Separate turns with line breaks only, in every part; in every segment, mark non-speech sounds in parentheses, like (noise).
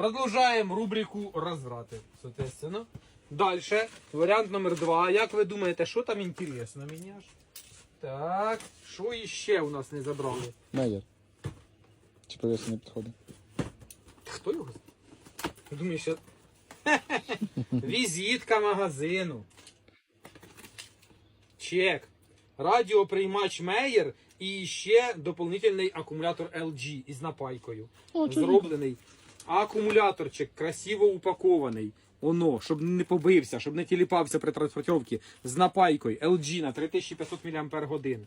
Продовжаємо рубрику розврати, соответственно. Далі, варіант номер два. Як ви думаєте, що там інтересно мені аж? Так, що іще у нас не забрали?
Мейер. Чи повісу не підходить?
Хто його? знає? Думаю, що. (laughs) Візитка магазину. Чек. Радіоприймач Мейер і ще доповнительний акумулятор LG із напайкою.
О.
Зроблений. Акумуляторчик красиво упакований. Оно, щоб не побився, щоб не тіліпався при транспортовці з напайкою LG на 3500 мАч.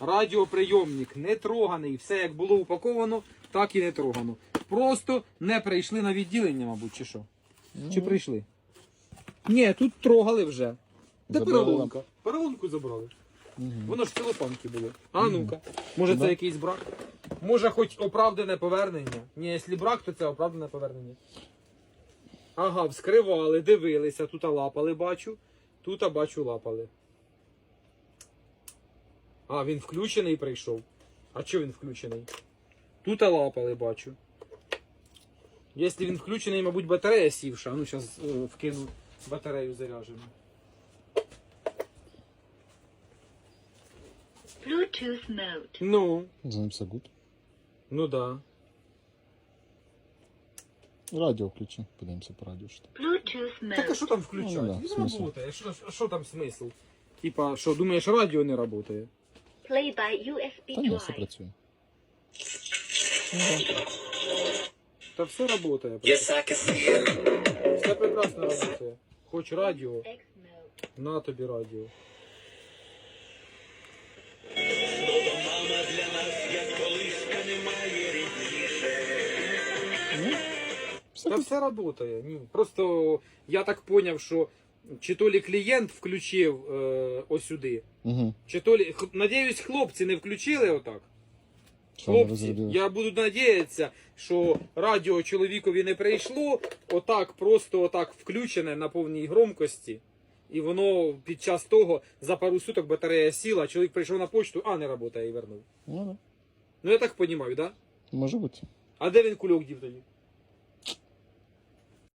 Радіоприйомник не троганий, все як було упаковано, так і не трогано. Просто не прийшли на відділення, мабуть, чи що? Чи прийшли? Ні, тут трогали вже. Де
Забрали
переломка? Переломку забрали. Воно ж в целопанки було. А ну-ка. Може це якийсь брак? Може хоч оправдане повернення? Ні, якщо брак, то це оправдане повернення. Ага, вскривали, дивилися, тут лапали, бачу. Тут бачу лапали. А, він включений прийшов. А чого він включений? Тут лапали, бачу. Якщо він включений, мабуть, батарея сівша. Ну зараз вкину батарею заряджену.
Bluetooth mode.
Ну,
все гуд.
ну да.
Радіо включи. Подивимося по радіо. Що там.
Bluetooth
Так а
mode.
що там включати?
Ну, да,
Він
смисл.
работає. Що, що там смисл? Типа, що, думаєш, радіо не працює?
Play by USB
Та ні, все
drive.
працює.
Та все працює.
Yes, I can see it.
Все прекрасно працює. Хоч радіо,
X mode.
на тобі радіо.
Все
Та все працює. Ні. Просто я так зрозумів, що чи то лі клієнт включив е, ось сюди,
Угу.
чи то лі. Х- Надіюсь, хлопці не включили отак. Хлопці, я буду надіятися, що радіо чоловікові не прийшло, отак, просто отак включене на повній громкості. І воно під час того за пару суток батарея сіла, чоловік прийшов на почту, а не працює і вернув.
Ну, да.
Ну я так розумію, да?
Може бути.
А де він кульок дів тоді?